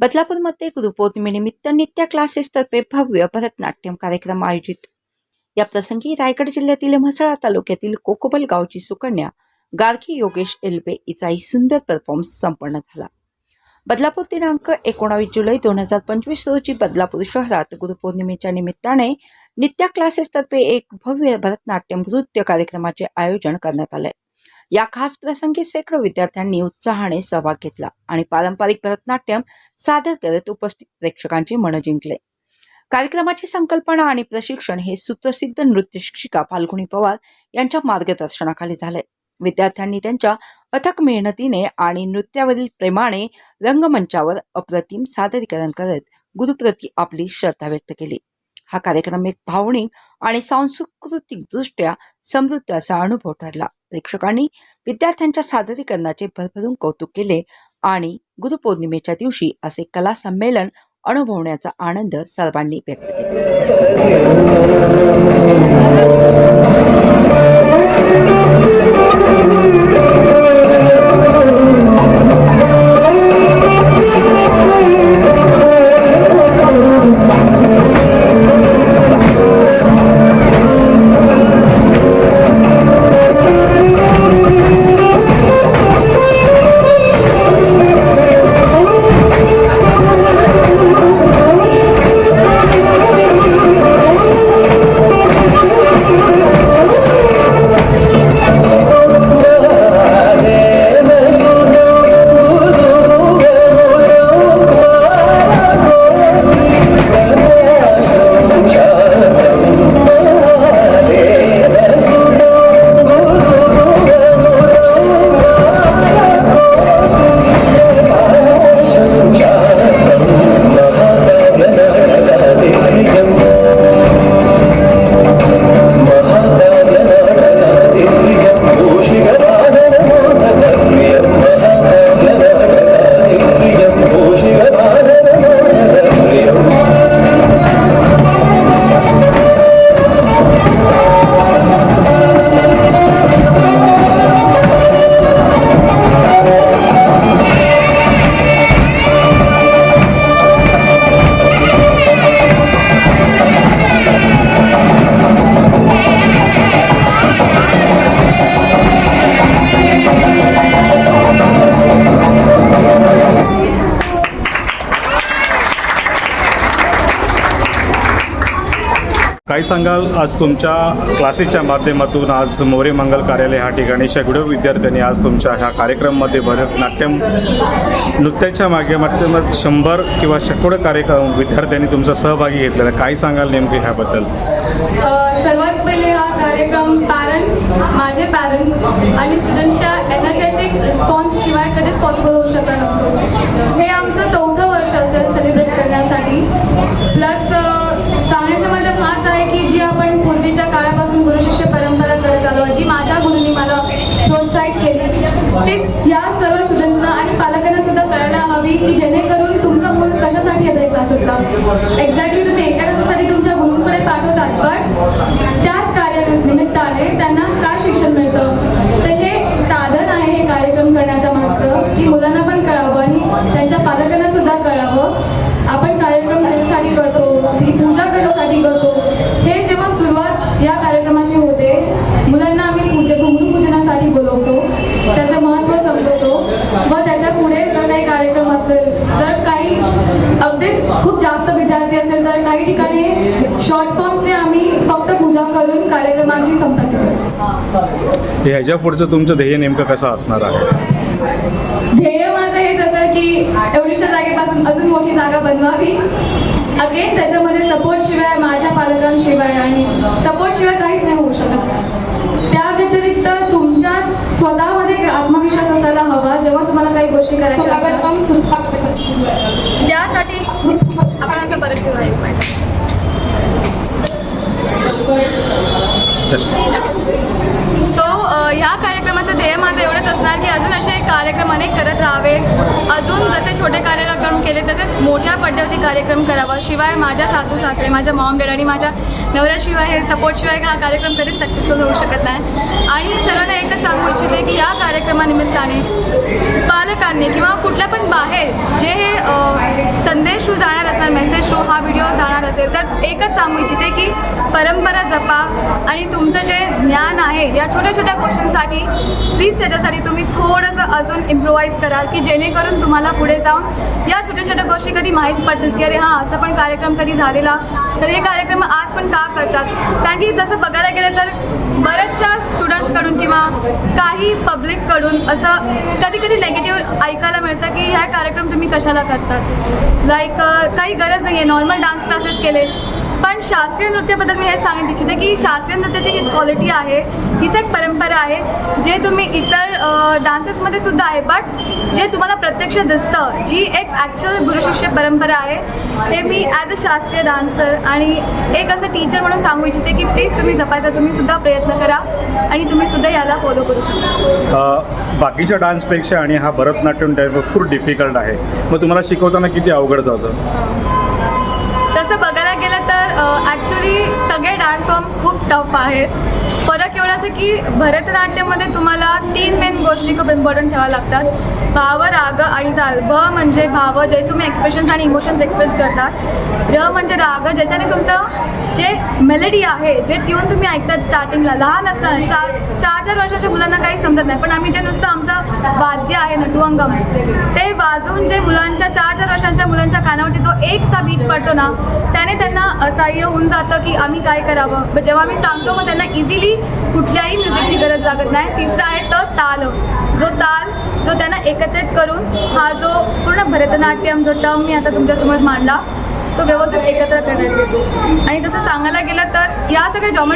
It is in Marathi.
बदलापूरमध्ये गुरुपौर्णिमेनिमित्त नित्य क्लासेसतर्फे भव्य भरतनाट्यम कार्यक्रम आयोजित. या प्रसंगी रायगड जिल्ह्यातील म्हसळा तालुक्यातील कोकोबल गावची सुकन्या गारखी योगेश एल्बे हिचाही सुंदर परफॉर्मन्स संपन्न झाला. बदलापूर दिनांक एकोणावीस जुलै दोन हजार पंचवीस रोजी बदलापूर शहरात गुरुपौर्णिमेच्या निमित्ताने नित्या क्लासेसतर्फे एक भव्य भरतनाट्यम नृत्य कार्यक्रमाचे आयोजन करण्यात आले. या खास प्रसंगी शेकडो विद्यार्थ्यांनी उत्साहाने सहभाग घेतला आणि पारंपरिक भरतनाट्यम सादर करत उपस्थित प्रेक्षकांचे मन जिंकले. कार्यक्रमाची संकल्पना आणि प्रशिक्षण हे सुप्रसिद्ध नृत्य शिक्षिका फाल्गुनी पवार यांच्या मार्गदर्शनाखाली झाले. विद्यार्थ्यांनी त्यांच्या अथक मेहनतीने आणि नृत्यावरील प्रेमाने रंगमंचावर अप्रतिम सादरीकरण करत गुरुप्रती आपली श्रद्धा व्यक्त केली. हा कार्यक्रम एक भावनिक आणि सांस्कृतिकदृष्ट्या समृद्ध असा अनुभव ठरला. प्रेक्षकांनी विद्यार्थ्यांच्या सादरीकरणाचे भरभरून कौतुक केले आणि गुरुपौर्णिमेच्या दिवशी असे कला संमेलन अनुभवण्याचा आनंद सर्वांनी व्यक्त केला. काय सांगाल? आज तुमच्या क्लासेसच्या माध्यमातून आज मोरे मंगल कार्यालय ह्या ठिकाणी शेकडो विद्यार्थ्यांनी आज तुमच्या ह्या कार्यक्रममध्ये भरतनाट्यम नृत्याच्या माध्यमातून शंभर किंवा शेकडो कार्यक्रम विद्यार्थ्यांनी तुमचा सहभागी घेतलेला काय सांगाल नेमके ह्याबद्दल? सर्वात पहिले हा कार्यक्रम पॅरेंट्स माझे पॅरेंट्स आणि स्टुडंट्सच्या एनर्जेटिक रिस्पॉन्स शिवाय कधीच पॉसिबल होऊ शकत नसतो हे आमचं चौथं वर्ष असेल सेलिब्रेट करण्यासाठी प्लस सांगण्याचा माझा हाच आहे की जी आपण पूर्वीच्या काळापासून गुरुशिष्य परंपरा करत आलो जी माझ्या गुरुंनी मला प्रोत्साहित केली तेच या सर्व स्टुडंट्सना आणि पालकांना सुद्धा कळायला हवी की जेणेकरून तुमचं मूल कशासाठी येतं क्लासेसला एक्झॅक्टली तुम्ही एका तासासाठी तुमच्या गुरुंकडे पाठवतात पण त्याच कार्यानिमित्ताने त्यांना काय शिक्षण मिळतं तर हे साधन आहे हे कार्यक्रम करण्याच्या मागचं की मुलांना पण कळावं आणि त्यांच्या पालकांना सुद्धा कळावं आपण कार्यक्रम कशासाठी करतो ती पूजा कशासाठी करतो हे जेव्हा सुरुवात या कार्यक्रमाची होते मुलांना आम्ही पूजा भूमिपूजनासाठी बोलवतो त्याचं महत्त्व समजवतो व त्याच्या पुढे जर काही कार्यक्रम असेल तर काही अगदीच खूप विद्यार्थी असेल तर काही ठिकाणी शॉर्ट फॉर्म्सने आम्ही फक्त पूजा करून कार्यक्रमाची संपत्ती करतो ह्याच्या पुढचं तुमचं ध्येय नेमकं कसं असणार आहे? ध्येय माझं हेच असेल की एवढीशा जागेपासून अजून मोठी जागा बनवावी. अगेन त्याच्यामध्ये सपोर्ट शिवाय माझ्या पालकांशिवाय आणि सपोर्ट शिवाय काहीच नाही होऊ शकत. त्या व्यतिरिक्त तुमच्या स्वतःमध्ये आत्मविश्वास असायला हवा. जेव्हा तुम्हाला काही गोष्टी करायच्या असतात. त्यासाठी असं बरेच सो ह्या कार्यक्रमाचं ध्येय माझं एवढंच असणार की अजून असे कार्यक्रम अनेक करत राहावे. अजून जसे छोटे कार्यक्रम केले तसेच मोठ्या पद्धती कार्यक्रम करावा. शिवाय माझ्या सासू सासरे माझ्या मॉम डॅड आणि माझ्या नवऱ्याशिवाय हे सपोर्टशिवाय हा कार्यक्रम कधीच सक्सेसफुल होऊ शकत नाही. आणि सर्वांना एकच सांगू इच्छिते की या कार्यक्रमानिमित्ताने पालकांनी किंवा कुठल्या पण बाहेर जे हे थ्रू हा व्हिडिओ जाणार असेल तर एकच सांगू इच्छिते की परंपरा जपा आणि तुमचं जे ज्ञान आहे या छोट्या छोट्या गोष्टींसाठी प्लीज त्याच्यासाठी तुम्ही थोडंसं अजून इम्प्रोवाईज कराल की जेणेकरून तुम्हाला पुढे जाऊन या छोट्या छोट्या गोष्टी कधी माहीत पडतील की अरे हां असं पण कार्यक्रम कधी झालेला. तर हे कार्यक्रम आज पण का करतात? कारण की तसं बघायला गेलं तर बऱ्याचशा स्टुडंट्सकडून किंवा काही पब्लिककडून असं कधी कधी नेगेटिव्ह ऐकायला मिळतं की ह्या कार्यक्रम तुम्ही कशाला करतात? लाईक काही गरज नाही आहे नॉर्मल डान्स क्लासेस केले. पण शास्त्रीय नृत्याबद्दल मी हे सांगू इच्छिते की शास्त्रीय नृत्याची हीच क्वालिटी आहे हीच एक परंपरा आहे जे तुम्ही इतर डान्सेसमध्ये सुद्धा आहे बट जे तुम्हाला प्रत्यक्ष दिसतं जी एक ॲक्च्युअल गुरुशिष्य परंपरा आहे ते मी ॲज अ शास्त्रीय डान्सर आणि एक असं टीचर म्हणून सांगू इच्छिते की प्लीज तुम्ही जपायचा तुम्ही सुद्धा प्रयत्न करा आणि तुम्ही सुद्धा याला फॉलो करू शकता. बाकीच्या डान्सपेक्षा आणि हा भरतनाट्यम डान्स भरपूर डिफिकल्ट आहे. मग तुम्हाला शिकवताना किती अवघड जातं? तसं तर ॲक्च्युली सगळे डान्स फॉर्म खूप टफ आहेत. फरक एवढा असं की भरतनाट्यममध्ये तुम्हाला तीन मेन गोष्टी खूप इम्पॉर्टंट ठेवाव्या लागतात. भाव राग आणि ताल. भ म्हणजे भाव जे तुम्ही एक्सप्रेशन्स आणि इमोशन्स एक्सप्रेस करतात. र म्हणजे राग ज्याच्याने तुमचं जे मेलडी आहे जे ट्यून तुम्ही ऐकतात स्टार्टिंगला लहान असताना चार चार चार वर्षाच्या मुलांना काही समजत नाही. पण आम्ही जे नुसतं आमचं वाद्य आहे नटुअंगम ते वाजवून जे मुलांच्या चार चार वर्षांच्या मुलांच्या कानावरती जो एकचा बीट पडतो ना त्याने त्यांना असा काही होऊन जातं की आम्ही काय करावं? जेव्हा आम्ही सांगतो मग त्यांना इझिली कुठल्याही म्युझिकची गरज लागत नाही. तिसरा आहे तो ताल. जो ताल जो त्यांना एकत्रित करून हा जो पूर्ण भरतनाट्यम जो टर्म मी आता तुमच्यासमोर मांडला तो व्यवस्थित एकत्र करण्यात येतो. आणि तसं सांगायला गेलं तर या सगळ्या जॉमेट्री